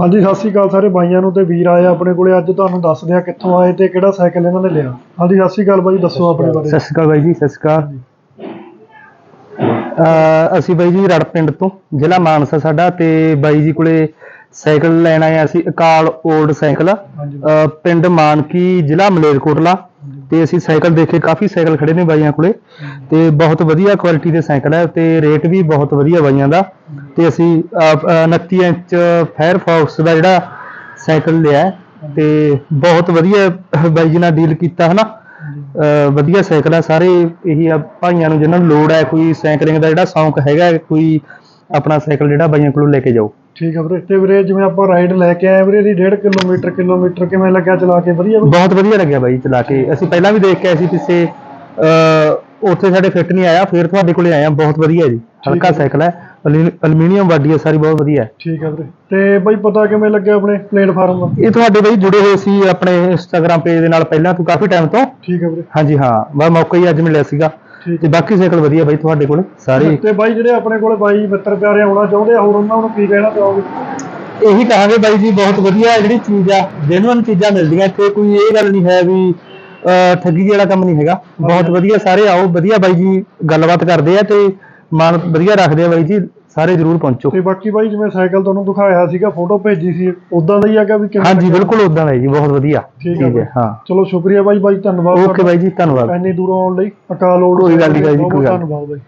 ਹਾਂਜੀ ਸਤਿ ਸ਼੍ਰੀ ਅਕਾਲ ਸਾਰੇ ਬਾਈਆਂ ਨੂੰ ਤੇ ਵੀਰ ਆਏ ਆਪਣੇ ਕੋਲੇ। ਅੱਜ ਤੁਹਾਨੂੰ ਦੱਸਦੇ ਆ ਕਿੱਥੋਂ ਆਏ ਤੇ ਕਿਹੜਾ ਸਾਈਕਲ ਇਹਨਾਂ ਨੇ ਲਿਆ। ਹਾਂਜੀ ਸਤਿ ਸ਼੍ਰੀ ਅਕਾਲ ਬਾਈ ਦੱਸੋ ਆਪਣੇ ਬਾਰੇ। ਸਤਿ ਸ਼੍ਰੀ ਅਕਾਲ ਬਾਈ ਜੀ ਸਤਿ ਸ਼੍ਰੀ ਅਕਾਲ। ਅਸੀਂ ਬਾਈ ਜੀ ਰੜ ਪਿੰਡ ਤੋਂ ਜ਼ਿਲ੍ਹਾ ਮਾਨਸਾ ਸਾਡਾ ਤੇ ਬਾਈ ਜੀ ਕੋਲੇ ਸਾਈਕਲ ਲੈਣ ਆਏ ਅਸੀਂ ਅਕਾਲ 올ਡ ਸਾਈਕਲ ਪਿੰਡ ਮਾਨਕੀ ਜ਼ਿਲ੍ਹਾ ਮਲੇਰਕੋਟਲਾ। ਤੇ ਅਸੀਂ ਸਾਈਕਲ ਦੇਖੇ ਕਾਫੀ ਸਾਈਕਲ ਖੜੇ ਨੇ ਬਾਈਆਂ ਕੋਲੇ ਤੇ ਬਹੁਤ ਵਧੀਆ ਕੁਆਲਿਟੀ ਦੇ ਸਾਈਕਲ ਹੈ ਤੇ ਰੇਟ ਵੀ ਬਹੁਤ ਵਧੀਆ ਬਾਈਆਂ ਦਾ ਤੇ ਅਸੀਂ ਅਹ, ਅਹ, 29 ਇੰਚ ਫਾਇਰਫੌਕਸ ਦਾ ਜਿਹੜਾ ਸਾਈਕਲ ਲਿਆ ਤੇ ਬਹੁਤ ਵਧੀਆ ਬਾਈ ਜੀ ਨਾਲ ਡੀਲ ਕੀਤਾ ਹਨਾ। ਅਹ ਵਧੀਆ ਸਾਈਕਲ ਆ ਸਾਰੇ ਇਹੀ ਭਾਈਆਂ ਨੂੰ ਜਿਹਨਾਂ ਨੂੰ ਲੋੜ ਹੈ ਕੋਈ ਸਾਈਕਲਿੰਗ ਦਾ ਜਿਹੜਾ ਸ਼ੌਂਕ ਹੈਗਾ ਕੋਈ ਆਪਣਾ ਸਾਈਕਲ ਜਿਹੜਾ ਬਾਈਆਂ ਕੋਲੋਂ ਲੈ ਕੇ ਜਾਓ। ਠੀਕ ਆ ਵੀਰੇ। ਤੇ ਵੀਰੇ ਜਿਵੇਂ ਆਪਾਂ ਰਾਈਡ ਲੈ ਕੇ ਆਏ ਵੀਰੇ ਦੀ 1.5 ਕਿਲੋਮੀਟਰ ਕਿਲੋਮੀਟਰ ਕਿਵੇਂ ਲੱਗਿਆ ਚਲਾ ਕੇ? ਵਧੀਆ ਵੀਰੇ? ਬਹੁਤ ਵਧੀਆ ਲੱਗਿਆ ਬਾਈ ਚਲਾ ਕੇ। ਅਸੀਂ ਪਹਿਲਾਂ ਵੀ ਦੇਖ ਕੇ ਆਏ ਸੀ ਪਿੱਛੇ ਅਹ ਉੱਥੇ ਸਾਡੇ ਫਿੱਟ ਨਹੀਂ ਆਇਆ ਫਿਰ ਤੁਹਾਡੇ ਕੋਲੇ ਆਇਆ ਬਹੁਤ ਵਧੀਆ ਜੀ। ਹਲਕਾ ਹੈ। ਸਾਈਕਲ ਹੈ ਐਲੂਮੀਨੀਅਮ ਬਾਡੀ ਹੈ ਸਾਰੀ ਬਹੁਤ ਵਧੀਆ ਹੈ। ਠੀਕ ਆ ਵੀਰੇ। ਤੇ ਬਾਈ ਪਤਾ ਕਿਵੇਂ ਲੱਗਿਆ ਆਪਣੇ ਪਲੇਟਫਾਰਮ ਦਾ? ਇਹ ਤੁਹਾਡੇ ਬਾਈ ਜੁੜੇ ਹੋਏ ਸੀ ਆਪਣੇ ਇੰਸਟਾਗ੍ਰam ਪੇਜ ਦੇ ਨਾਲ ਪਹਿਲਾਂ ਤੋਂ ਕਾਫੀ ਟਾਈਮ ਤੋਂ? ਠੀਕ ਆ ਵੀਰੇ। ਹਾਂਜੀ ਹਾਂ। ਬਸ ਮੌਕਾ ਹੀ ਅੱਜ ਮਿਲਿਆ ਸੀਗਾ। ਤੇ ਬਾਕੀ ਸਾਈਕਲ ਵਧੀਆ ਬਾਈ ਤੁਹਾਡੇ ਕੋਲੇ? ਸਾਰੇ ਤੇ ਬਾਈ ਜਿਹੜੇ ਆਪਣੇ ਕੋਲੇ ਬਾਈ ਮਿੱਤਰ ਪਿਆਰੇ ਆਉਣਾ ਚਾਹੁੰਦੇ ਆ ਹੋਰ ਉਹਨਾਂ ਨੂੰ ਕੀ ਕਹਿਣਾ ਚਾਹੋਗੇ? ਇਹੀ ਕਹਾਂਗੇ ਬਾਈ ਜੀ ਬਹੁਤ ਵਧੀਆ ਜਿਹੜੀ ਚੀਜ਼ ਆ ਜੈਨੂਅਨ ਚੀਜ਼ਾਂ ਮਿਲਦੀਆਂ ਇੱਥੇ ਕੋਈ ਇਹ ਗੱਲ ਨਹੀਂ ਹੈ ਵੀ ਠੱਗੀ ਵਾਲਾ ਕੰਮ ਨਹੀਂ ਹੈਗਾ। ਬਹੁਤ ਵਧੀਆ ਸਾਰੇ ਆਓ ਵਧੀਆ ਬਾਈ ਜੀ ਗੱਲਬਾਤ ਕਰਦੇ ਆ ਤੇ ਮਨ ਵਧੀਆ ਰੱਖਦੇ ਆ ਬਾਈ ਜੀ। ਸਾਰੇ ਜਰੂਰ ਪਹੁੰਚੋ। ਤੇ ਬਾਕੀ ਬਾਈ ਜਿਵੇਂ ਸਾਈਕਲ ਤੁਹਾਨੂੰ ਦਿਖਾਇਆ ਸੀਗਾ ਫੋਟੋ ਭੇਜੀ ਸੀ ਉਦਾਂ ਦਾ ਹੀ ਹੈਗਾ ਵੀ ਕਿਵੇਂ ਹਾਂਜੀ? ਬਿਲਕੁਲ ਉਦਾਂ ਦਾ ਜੀ ਬਹੁਤ ਵਧੀਆ। ਠੀਕ ਹੈ ਹੈ ਹਾਂ। ਚਲੋ ਸ਼ੁਕਰੀਆ ਬਾਈ ਬਾਈ ਧੰਨਵਾਦ ਓਕੇ ਬਾਈ ਜੀ ਧੰਨਵਾਦ। ਇੰਨੀ ਦੂਰੋਂ ਆਉਣ ਲਈ ਅਕਾਲ ਉਲਟ ਕੋਈ ਗੱਲ ਨਹੀਂ ਜੀ, ਬਹੁਤ ਕੋਈ ਧੰਨਵਾਦ ਬਾਈ।